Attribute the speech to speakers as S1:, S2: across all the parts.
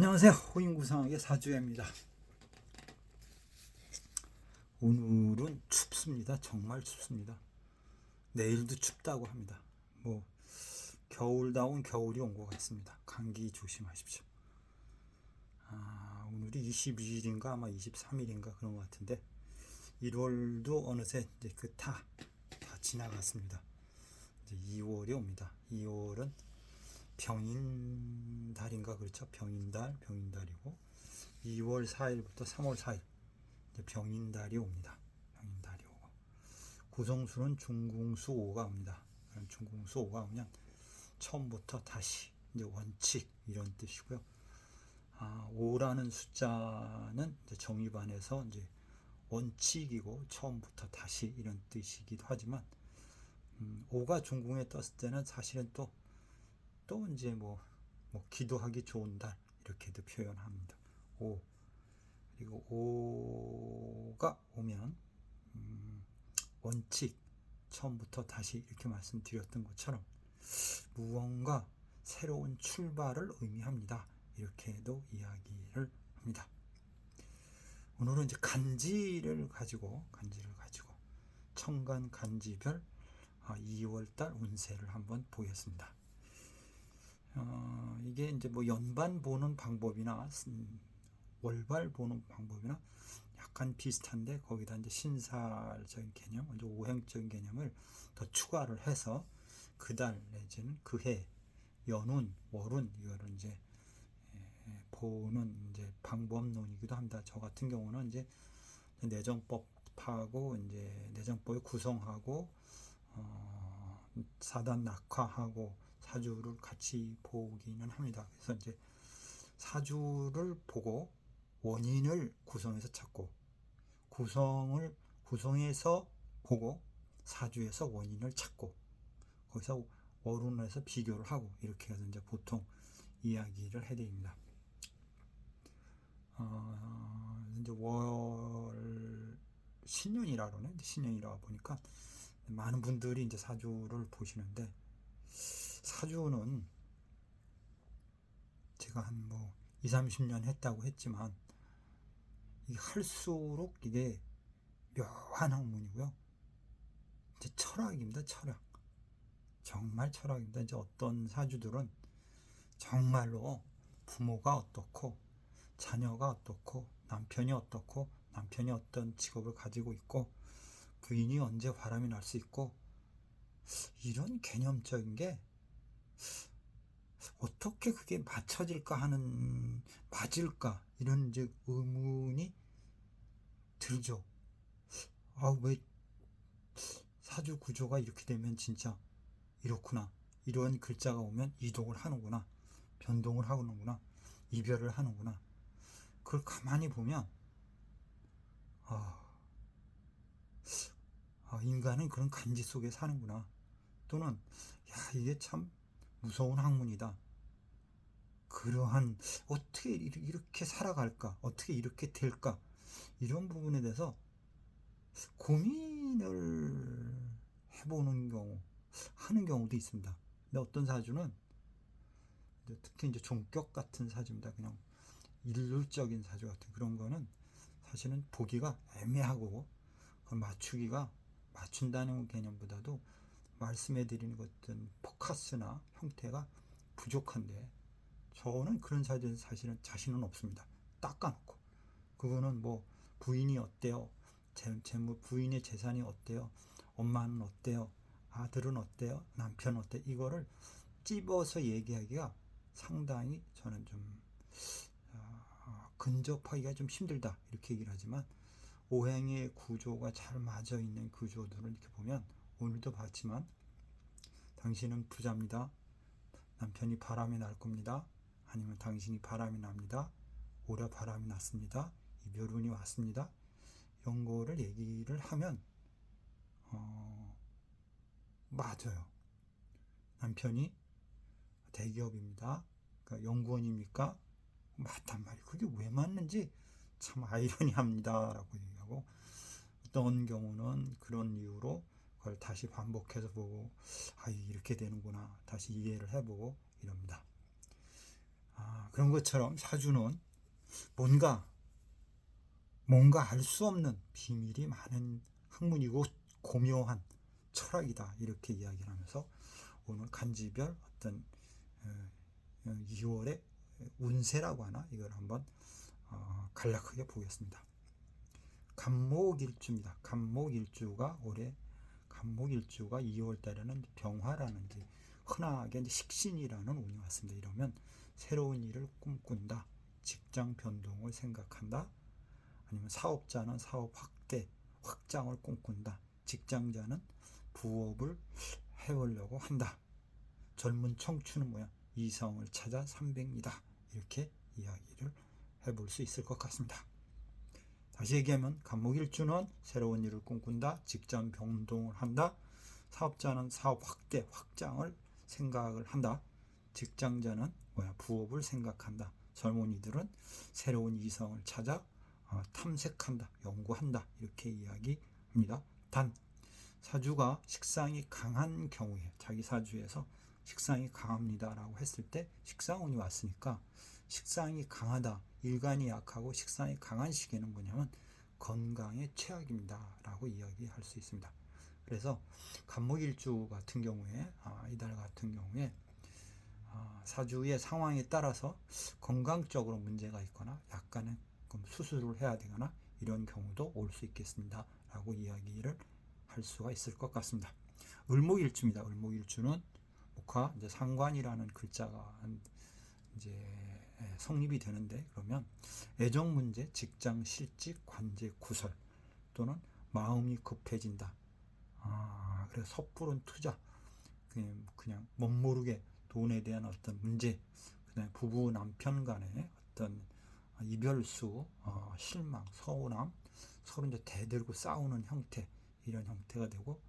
S1: 안녕하세요. 호인구상학의 사주입니다. 오늘은 춥습니다. 정말 춥습니다. 내일도 춥다고 합니다. 뭐 겨울다운 겨울이 온 것 같습니다. 감기 조심하십시오. 아, 오늘이 22일인가 아마 23일인가 그런 것 같은데 1월도 어느새 이제 그 다 다 지나갔습니다. 이제 2월이 옵니다. 2월은 병인 달인가 그렇죠? 병인달, 병인달이고 2월 4일부터 3월 4일 이제 병인달이 옵니다. 병인달이 오고 구성수는 중궁수 5가 옵니다. 중궁수 5가 오면 처음부터 다시 이제 원칙 이런 뜻이고요. 아, 5라는 숫자는 이제 정의반에서 이제 원칙이고 처음부터 다시 이런 뜻이기도 하지만 음, 5가 중궁에 떴을 때는 사실은 또또 이제 뭐, 뭐 기도하기 좋은 달 이렇게도 표현합니다. 5 그리고 5가 오면 음, 원칙 처음부터 다시 이렇게 말씀드렸던 것처럼 무언가 새로운 출발을 의미합니다. 이렇게도 이야기를 합니다. 오늘은 이제 간지를 가지고 간지를 가지고 청간 간지별 2월달 운세를 한번 보겠습니다. 어, 이게 이제 뭐 연반 보는 방법이나 음, 월발 보는 방법이나 약간 비슷한데 거기다 이제 신살적인 개념, 이제 오행적인 개념을 더 추가를 해서 그달 내지는 그해 연운, 월운 이거를 이제 에, 보는 이제 방법론이기도 합니다. 저 같은 경우는 이제 내정법하고 이제 내정법을 구성하고 어, 사단 낙화하고 사주를 같이 보기는 합니다. 그래서 이제 사주를 보고 원인을 구성해서 찾고 구성을 구성해서 보고 사주에서 원인을 찾고 거기서 월운에서 비교를 하고 이렇게 해서 이제 보통 이야기를 해드립니다. 어, 이제 월 신년이라 그러네. 신년이라 보니까 많은 분들이 이제 사주를 보시는데 사주는 제가 한 뭐 2, 30년 했다고 했지만 이 할수록 이게 묘한 학문이고요. 이제 철학입니다. 철학. 정말 철학입니다. 이제 어떤 사주들은 정말로 부모가 어떻고 자녀가 어떻고 남편이 어떻고 남편이 어떤 직업을 가지고 있고 부인이 언제 바람이 날 수 있고 이런 개념적인 게 어떻게 그게 맞춰질까 하는 맞을까 이런 이제 의문이 들죠. 아왜 사주 구조가 이렇게 되면 진짜 이렇구나. 이런 글자가 오면 이동을 하는구나. 변동을 하는구나. 이별을 하는구나. 그걸 가만히 보면 아, 아 인간은 그런 간지 속에 사는구나. 또는 야 이게 참 무서운 학문이다. 그러한 어떻게 이렇게 살아갈까? 어떻게 이렇게 될까? 이런 부분에 대해서 고민을 해보는 경우, 하는 경우도 있습니다. 근데 어떤 사주는 특히 이제 종격 같은 사주입니다. 그냥 일률적인 사주 같은 그런 거는 사실은 보기가 애매하고 맞추기가 맞춘다는 개념보다도 말씀해 드리는 것들 포커스나 형태가 부족한데 저는 그런 사주는 사실은 자신은 없습니다. 닦아놓고 그거는 뭐 부인이 어때요? 재, 재무 부인의 재산이 어때요? 엄마는 어때요? 아들은 어때요? 남편 어때? 이거를 찝어서 얘기하기가 상당히 저는 좀 어, 근접하기가 좀 힘들다 이렇게 얘기를 하지만 오행의 구조가 잘 맞아 있는 구조들을 이렇게 보면 오늘도 봤지만 당신은 부자입니다. 남편이 바람이 날 겁니다. 아니면 당신이 바람이 납니다. 올해 바람이 났습니다. 이별운이 왔습니다. 이런 거를 얘기를 하면 어, 맞아요. 남편이 대기업입니다. 그러니까 연구원입니까? 맞단 말이에요. 그게 왜 맞는지 참 아이러니합니다라고 얘기하고 어떤 경우는 그런 이유로 그걸 다시 반복해서 보고 아 이렇게 되는구나 다시 이해를 해보고 이럽니다. 아 그런 것처럼 사주는 뭔가 뭔가 알 수 없는 비밀이 많은 학문이고 고묘한 철학이다 이렇게 이야기를 하면서 오늘 간지별 어떤 2월의 운세라고 하나 이걸 한번 어, 간략하게 보겠습니다. 간목일주입니다. 간목일주가 올해 간목일주가 2월 달에는 병화라는 이제 흔하게 식신이라는 운이 왔습니다. 이러면 새로운 일을 꿈꾼다, 직장 변동을 생각한다, 아니면 사업자는 사업 확대, 확장을 꿈꾼다, 직장자는 부업을 해보려고 한다. 젊은 청춘은 뭐야? 이성을 찾아 300이다. 이렇게 이야기를 해볼 수 있을 것 같습니다. 다시 얘기하면 간목일주는 새로운 일을 꿈꾼다, 직장 변동을 한다, 사업자는 사업 확대, 확장을 생각을 한다, 직장자는 뭐야 부업을 생각한다, 젊은이들은 새로운 이성을 찾아 어, 탐색한다, 연구한다. 이렇게 이야기합니다. 단 사주가 식상이 강한 경우에 자기 사주에서 식상이 강합니다 라고 했을 때 식상운이 왔으니까 식상이 강하다, 일간이 약하고 식상이 강한 시기는 뭐냐면 건강에 최악입니다 라고 이야기할 수 있습니다. 그래서 간목일주 같은 경우에 아, 이달 같은 경우에 아, 사주의 상황에 따라서 건강적으로 문제가 있거나 약간의 수술을 해야 되거나 이런 경우도 올 수 있겠습니다 라고 이야기를 할 수가 있을 것 같습니다. 을목일주입니다. 을목일주는 목화 이제 상관이라는 글자가 이제 예, 성립이 되는데 그러면 애정 문제, 직장 실직, 관제 구설 또는 마음이 급해진다. 아, 그래서 섣부른 투자, 그냥, 그냥 멋모르게 돈에 대한 어떤 문제, 그다음에 부부 남편 간의 어떤 이별수, 어, 실망, 서운함, 서로 이제 대들고 싸우는 형태 이런 형태가 되고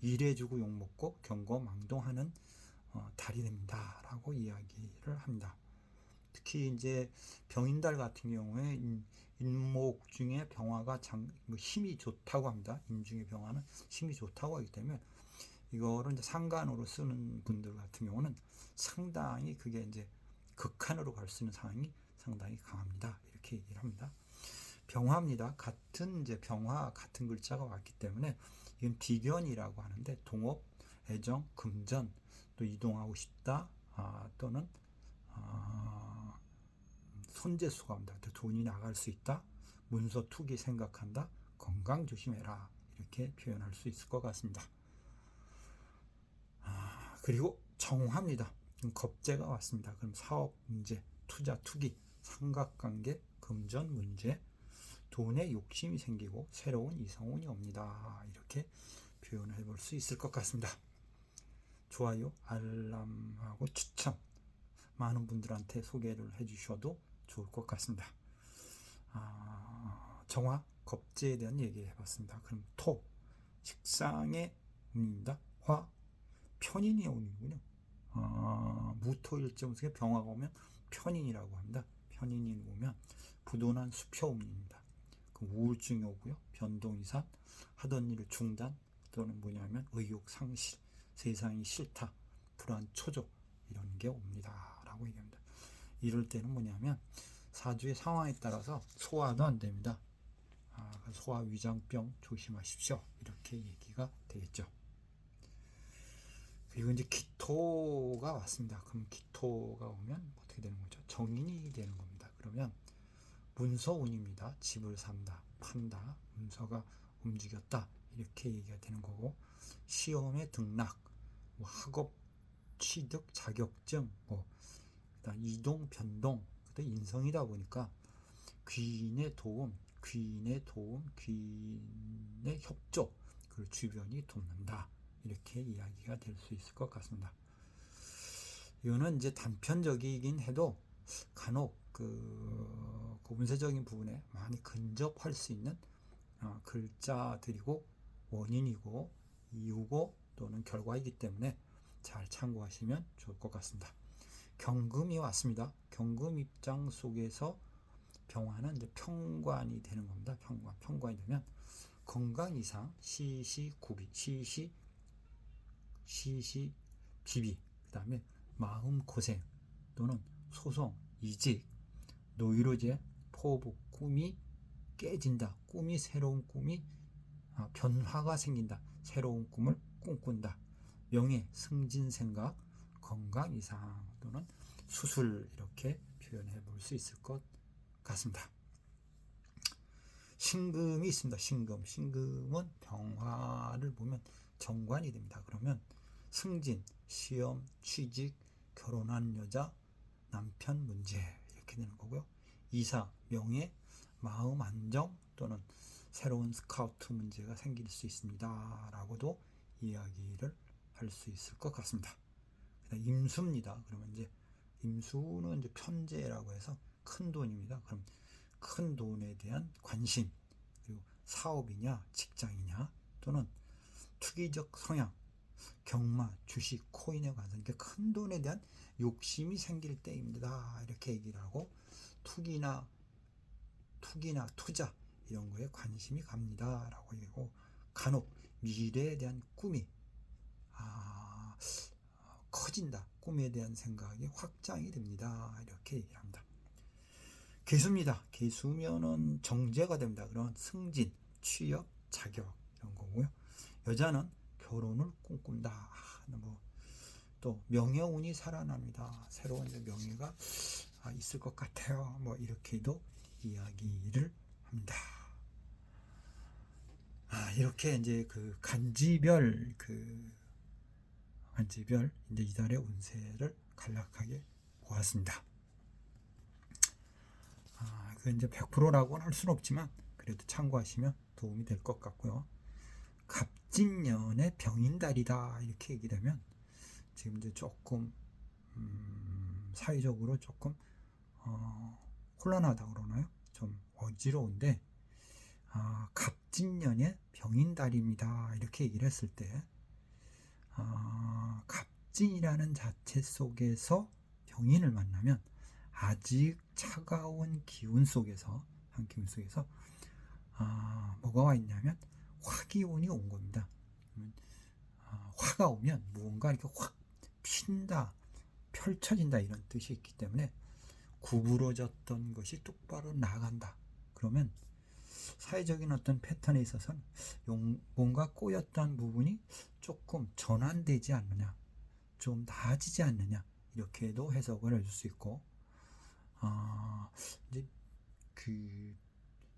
S1: 일해주고 욕먹고 경거 망동하는 어, 달이 됩니다라고 이야기를 합니다. 특히 이제 병인달 같은 경우에 인목 중에 병화가 장, 뭐 힘이 좋다고 합니다. 인중의 병화는 힘이 좋다고 하기 때문에 이거를 이제 상간으로 쓰는 분들 같은 경우는 상당히 그게 이제 극한으로 갈 수 있는 상황이 상당히 강합니다. 이렇게 얘기를 합니다. 병화입니다. 같은 이제 병화 같은 글자가 왔기 때문에 이건 비견이라고 하는데 동업, 애정, 금전 또 이동하고 싶다 아, 또는 아, 손재수가 온다. 돈이 나갈 수 있다. 문서 투기 생각한다. 건강 조심해라. 이렇게 표현할 수 있을 것 같습니다. 아, 그리고 정화입니다. 겁재가 왔습니다. 그럼 사업 문제, 투자 투기, 삼각관계, 금전 문제, 돈에 욕심이 생기고 새로운 이성운이 옵니다. 이렇게 표현해 볼 수 있을 것 같습니다. 좋아요, 알람하고 추천 많은 분들한테 소개를 해주셔도 좋을 것 같습니다. 아, 정화, 겁제에 대한 얘기 해봤습니다. 그럼 토, 식상의 운입니다. 화, 편인의 운이군요. 아, 무토 일정 속에 병화가 오면 편인이라고 합니다. 편인이 오면 부도난 수표 운입니다. 그 우울증이 오고요. 변동 이상, 하던 일을 중단 또는 뭐냐면 의욕 상실, 세상이 싫다, 불안 초조 이런 게 옵니다. 라고 얘기합니다. 이럴 때는 뭐냐면 사주의 상황에 따라서 소화도 안 됩니다. 아, 소화 위장병 조심하십시오. 이렇게 얘기가 되겠죠. 그리고 이제 기토가 왔습니다. 그럼 기토가 오면 어떻게 되는 거죠? 정인이 되는 겁니다. 그러면 문서운입니다. 집을 산다, 판다, 문서가 움직였다 이렇게 얘기가 되는 거고 시험에 등락, 뭐 학업 취득, 자격증, 뭐 이동, 변동, 그때 인성이다 보니까 귀인의 도움, 귀인의 도움, 귀인의 협조, 그 주변이 돕는다. 이렇게 이야기가 될 수 있을 것 같습니다. 이거는 이제 단편적이긴 해도 간혹 그, 그 문세적인 부분에 많이 근접할 수 있는 어, 글자들이고 원인이고 이유고 또는 결과이기 때문에 잘 참고하시면 좋을 것 같습니다. 경금이 왔습니다. 경금 입장 속에서 병화는 이제 평관이 되는 겁니다. 평관. 평관이 되면 건강 이상 시시구비, 시시 시시 비비, 그다음에 마음 고생 또는 소송 이직, 노이로제, 포부, 꿈이 깨진다. 꿈이 새로운 꿈이 아, 변화가 생긴다. 새로운 꿈을 꿈꾼다. 명예, 승진 생각, 건강 이상 또는 수술 이렇게 표현해 볼 수 있을 것 같습니다. 신금이 있습니다. 신금. 신금은 병화를 보면 정관이 됩니다. 그러면 승진, 시험, 취직, 결혼한 여자, 남편 문제 이렇게 되는 거고요. 이사, 명예, 마음 안정 또는 새로운 스카우트 문제가 생길 수 있습니다. 라고도 이야기를 할 수 있을 것 같습니다. 그다음 임수입니다. 그러면 이제 임수는 이제 편제라고 해서 큰 돈입니다. 그럼 큰 돈에 대한 관심 그리고 사업이냐 직장이냐 또는 투기적 성향 경마 주식 코인에 관해서 이렇게 큰 돈에 대한 욕심이 생길 때입니다. 이렇게 얘기를 하고 투기나 투기나 투자 이런 거에 관심이 갑니다라고 얘기하고 간혹 미래에 대한 꿈이 아, 커진다. 꿈에 대한 생각이 확장이 됩니다. 이렇게 얘기를 합니다. 개수입니다. 개수면은 정제가 됩니다. 그런 승진, 취업, 자격 이런 거고요. 여자는 결혼을 꿈꾼다. 뭐 또 명예운이 살아납니다. 새로운 명예가 아, 있을 것 같아요. 뭐 이렇게도 이야기를 합니다. 아, 이렇게 이제 그 간지별 그 간지별 이제 이달의 운세를 간략하게 보았습니다. 아, 그 이제 100%라고는 할 수는 없지만 그래도 참고하시면 도움이 될 것 같고요. 갑진년의 병인달이다 이렇게 얘기되면 지금 이제 조금 음, 사회적으로 조금 어, 혼란하다 그러나요? 좀 어지러운데 아, 갑진년의 병인달입니다 이렇게 얘기를 했을 때 아, 갑진이라는 자체 속에서 병인을 만나면 아직 차가운 기운 속에서 한 기운 속에서 아, 뭐가 와 있냐면 화기운이 온 겁니다. 아, 화가 오면 무언가 이렇게 확 핀다, 펼쳐진다 이런 뜻이 있기 때문에 구부러졌던 것이 똑바로 나간다. 그러면 사회적인 어떤 패턴에 있어서는 뭔가 꼬였던 부분이 조금 전환되지 않느냐, 좀 나아지지 않느냐 이렇게도 해석을 해줄 수 있고, 아 이제 그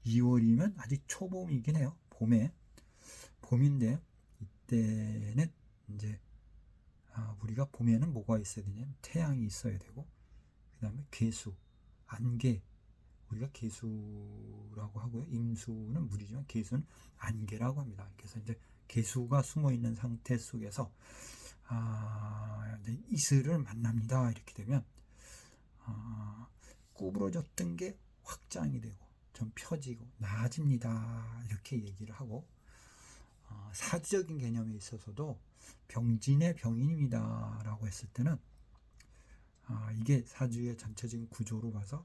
S1: 2월이면 아직 초봄이긴 해요. 봄에 봄인데 이때는 이제 아, 우리가 봄에는 뭐가 있어야 되냐면 태양이 있어야 되고 그 다음에 개수, 안개 우리가 개수라고 하고요. 임수는 물이지만 개수는 안개라고 합니다. 그래서 이제 개수가 숨어 있는 상태 속에서 아, 이슬을 만납니다. 이렇게 되면 아, 구부러졌던 게 확장이 되고 좀 펴지고 나아집니다. 이렇게 얘기를 하고 어, 사주적인 개념에 있어서도 병진의 병인입니다라고 했을 때는 아, 이게 사주의 전체적인 구조로 봐서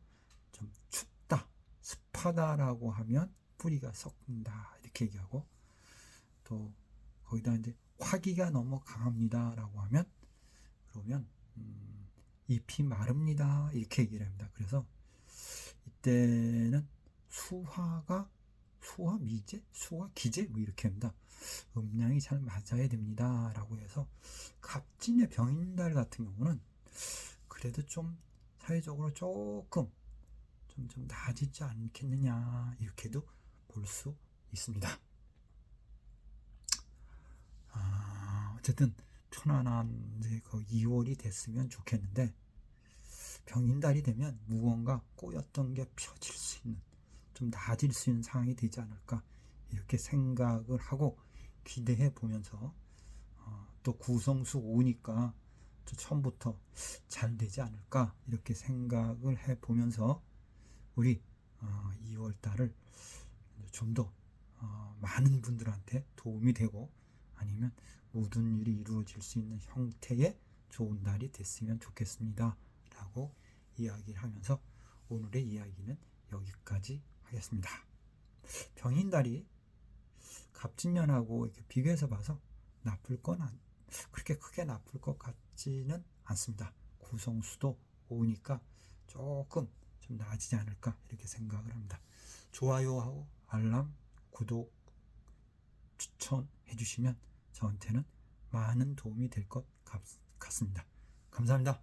S1: 좀 춥다, 습하다라고 하면 뿌리가 썩는다 이렇게 얘기하고 또 거기다 이제 화기가 너무 강합니다라고 하면 그러면 음, 잎이 마릅니다 이렇게 얘기를 합니다. 그래서 이때는 수화가 수화 미제, 수화 기제 뭐 이렇게 합니다. 음량이 잘 맞아야 됩니다라고 해서 갑진의 병인달 같은 경우는 그래도 좀 사회적으로 조금 좀, 좀 나아지지 않겠느냐 이렇게도 볼 수 있습니다. 아, 어쨌든 편안한 이제 그 2월이 됐으면 좋겠는데 병인달이 되면 무언가 꼬였던 게 펴질 수 있는 좀 나아질 수 있는 상황이 되지 않을까 이렇게 생각을 하고 기대해 보면서 어, 또 구성수 오니까 처음부터 잘 되지 않을까 이렇게 생각을 해 보면서 우리 어, 2월 달을 좀더 어, 많은 분들한테 도움이 되고 아니면 모든 일이 이루어질 수 있는 형태의 좋은 날이 됐으면 좋겠습니다. 라고 이야기를 하면서 오늘의 이야기는 여기까지 하겠습니다. 병인달이 갑진년하고 이렇게 비교해서 봐서 나쁠 건 안, 그렇게 크게 나쁠 것 같지는 않습니다. 구성수도 오니까 조금 좀 나아지지 않을까 이렇게 생각을 합니다. 좋아요하고 알람, 구독, 추천해 주시면 저한테는 많은 도움이 될 것 같습니다. 감사합니다.